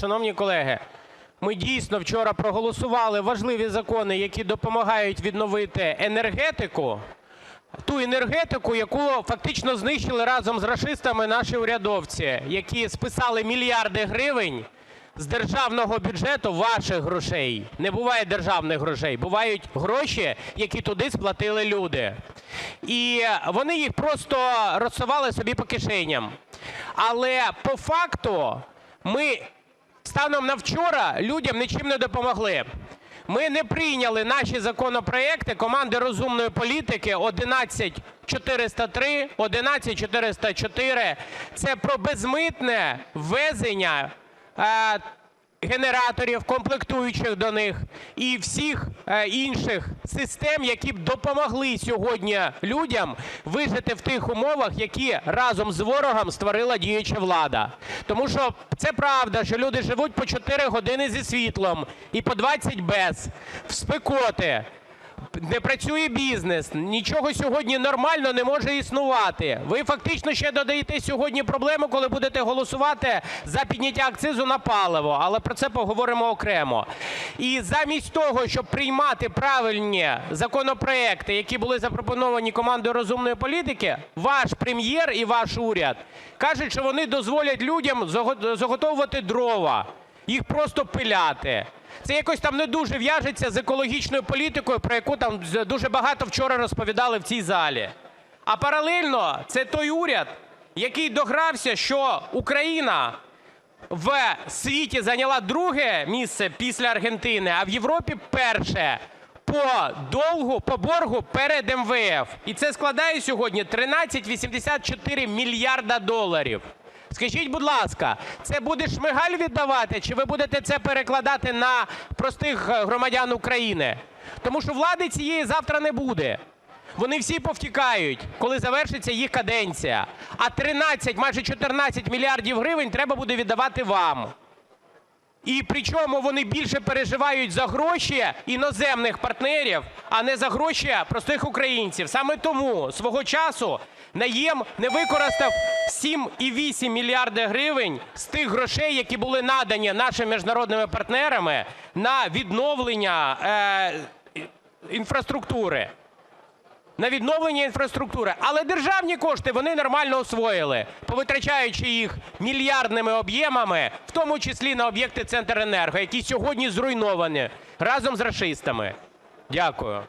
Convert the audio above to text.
Шановні колеги, ми дійсно вчора проголосували важливі закони, які допомагають відновити енергетику, ту енергетику, яку фактично знищили разом з рашистами наші урядовці, які списали мільярди гривень з державного бюджету, ваших грошей. Не буває державних грошей, бувають гроші, які туди сплатили люди. І вони їх просто розсували собі по кишеням. Але по факту ми станом на вчора людям нічим не допомогли. Ми не прийняли наші законопроекти команди "Розумної політики" 11403, 11404. Це про безмитне ввезення е, генераторів, комплектуючих до них і всіх е, інших систем, які б допомогли сьогодні людям вижити в тих умовах, які разом з ворогом створила діюча влада. Тому що це правда, що люди живуть по 4 години зі світлом і по 20 без, в спекоти. Не працює бізнес, нічого сьогодні нормально не може існувати. Ви фактично ще додаєте сьогодні проблему, коли будете голосувати за підняття акцизу на паливо, але про це поговоримо окремо. І замість того, щоб приймати правильні законопроекти, які були запропоновані командою "Розумної політики", ваш Прем'єр і ваш уряд кажуть, що вони дозволять людям заго- заготовувати дрова, їх просто пиляти. Це якось там не дуже в'яжеться з екологічною політикою, про яку там дуже багато вчора розповідали в цій залі. А паралельно це той уряд, який догрався, що Україна в світі зайняла друге місце після Аргентини, а в Європі перше по долгу, по боргу перед МВФ. І це складає сьогодні 13,84 мільярда доларів. Скажіть, будь ласка, це буде Шмигаль віддавати, чи ви будете це перекладати на простих е, громадян України? Тому що влади цієї завтра не буде. Вони всі повтікають, коли завершиться їх каденція. А 13, майже 14 мільярдів гривень треба буде віддавати вам. І причому вони більше переживають за гроші іноземних партнерів, а не за гроші простих українців. Саме тому свого часу Наєм не використав 7,8 мільярда гривень з тих грошей, які були надані нашими міжнародними партнерами на відновлення е, інфраструктури на відновлення інфраструктури. Але державні кошти вони нормально освоїли, повитрачаючи їх мільярдними об'ємами, в тому числі на об'єкти Центренерго, які сьогодні зруйновані разом з рашистами. Дякую.